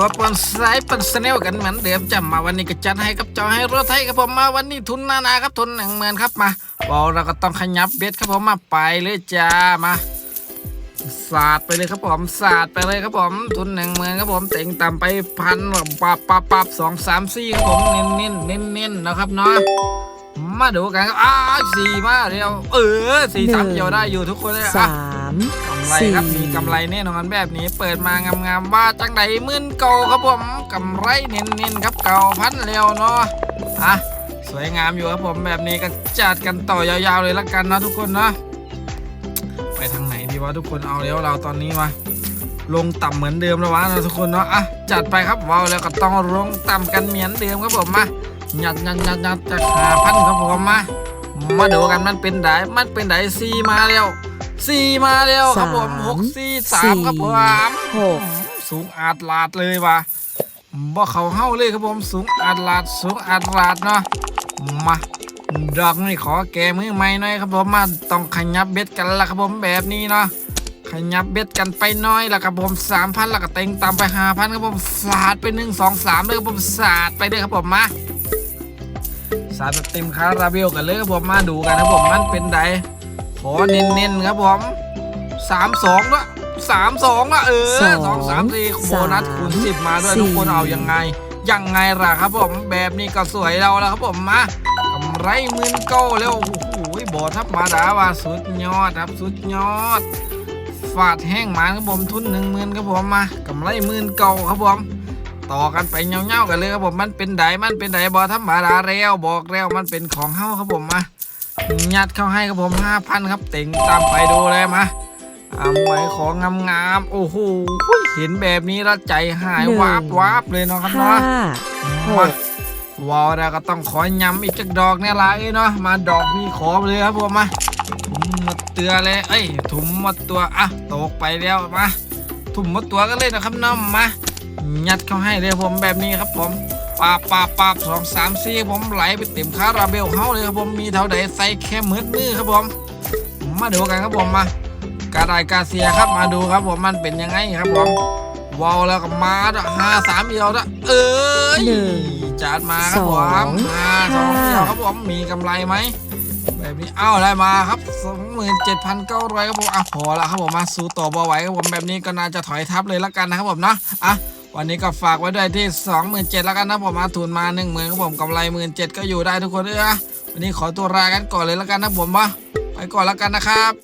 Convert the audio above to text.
ตัวปนสายปนสเนลกันเหมือนเดิมจำมาวันนี้ก็จัดให้กับจอให้รถไทยครับผมมาวันนี้ทุนนานาครับทุนหนึ่งหมื่นครับมาบอลเราก็ต้องขยับเบ็ดครับผมมาไปเลยจ้ามาสาดไปเลยครับผมสาดไปเลยครับผม ทุนหนึ่งหมื่นครับผมเต็งต่ำไปพันปับปับปับสองสามสี่ครับผมเน้นเน้นเน้นเน้นนะครับเนาะมาดูกันครับอ้าวสี่มาเดียวเออสี่สามเดียวได้อยู่ทุกคนเลยอะามกำไรครับมีกำไรแน่นอนแบบนี้เปิดมางามๆว่าจังไดหมื่นเก่าครับผมกำไรเน้นๆครับเก่าพันเร็วเนาะอะสวยงามอยู่ครับผมแบบนี้ก็จัดกันต่อยาวๆเลยละกันนะทุกคนนะไปทางไหนดีวะทุกคนเอาแล้วเราตอนนี้มาลงต่ำเหมือนเดิมแล้ววะนะทุกคนเนาะอะจัดไปครับว้าวแล้วก็ต้องลงต่ำกันเหมือนเดิมครับผมมาหยัดหยัดหยัดหยัดจะหาพันครับผมมามาดูกันมันเป็นไดมันเป็นไดซีมาแล้ว สี่มาเร็วครับผมหกสี่สามครับผมหกสูงอาดลาดเลยว่ะบ่เขาเฮ้าเลยครับผมสูงอาดลาดสูงอาดลาดเนาะมาดอกนี่ขอแกมือใหม่หน่อยครับผมมาต้องขยับเบ็ดกันละครับผมแบบนี้เนาะขยับเบ็ดกันไปหน้อยแล้วครับผมสามพันแล้วก็เต็งตามไปห้าพันครับผมสาดไปหนึ่งสองสามเลยครับผมสาดไปเลยครับผมมาสาดแบบเต็มคาราเบลกันเลยครับผมมาดูกันครับผมมันเป็นได ขอเน้นๆครับผมสามสองละสามสองละเออสองสามสี่โบนัสคูณสิบมาด้วยทุกคนเอายังไงยังไงล่ะครับผมแบบนี้ก็สวยเราแล้วครับผมมากำไรหมื่นเก้าแล้วโอ้โหบอธรรมดาว่าสุดยอดครับสุดยอดฟาดแห้งหมาครับผมทุนหนึ่งหมื่นครับผมมากำไรหมื่นเก้าครับผมต่อกันไปเงี้ยวๆกันเลยครับผมมันเป็นไดมันเป็นไดบอธรรมดาแล้วบอกแล้วมันเป็นของเฮ้าครับผมมา ยัดเข้าให้ครับผมห้าพันครับเต็งตามไปดูเลยมาอามวยของงามๆโอ้โหเห็นแบบนี้แล้วใจหายวาบวาบเลยเนาะครับห้าเนาะหมากวาวแล้วก็ต้องขอย้ำอีกจักดอกเนี่ยละไอ้เนาะมาดอกมีขอไปเลยครับผมมาถุมมาเตือเลยเอ้ยถุมมาตัวอะตกไปแล้วมาถุมมาตัวกันเลยนะครับน้องมายัดเข้าให้เลยผมแบบนี้ครับผม ปาบปาบปาบสองสามสี่ผมไหลไปเต็มคาราเบลเฮาเลยครับผมมีเท่าใดใส่แค่มืดมือครับผม มาดูกันครับผมมากาไดกาเซียครับมาดูครับผมมันเป็นยังไงครับผมวอลแล้วก็มาดห้าสามเดียวนะเอ้ยจัดมาครับผมห้าสองเดียวครับผมมีกำไรไหมแบบนี้เอ้าได้มาครับสองหมื่นเจ็ดพันเก้าร้อยครับผมอะพอละครับผมมาสู้ต่อบอไหวครับผมแบบนี้ก็น่าจะถอยทับเลยละกันนะครับผมเนาะอะ วันนี้ก็ฝากไว้ด้วยที่ 27,000แล้วกันนะผมมาทุนมา 1 0,000ครับผมกำไร17,000ก็อยู่ได้ทุกคนเออวันนี้ขอตัวลากันก่อนเลยแล้วกันนะผมวะไปก่อนแล้วกันนะครับ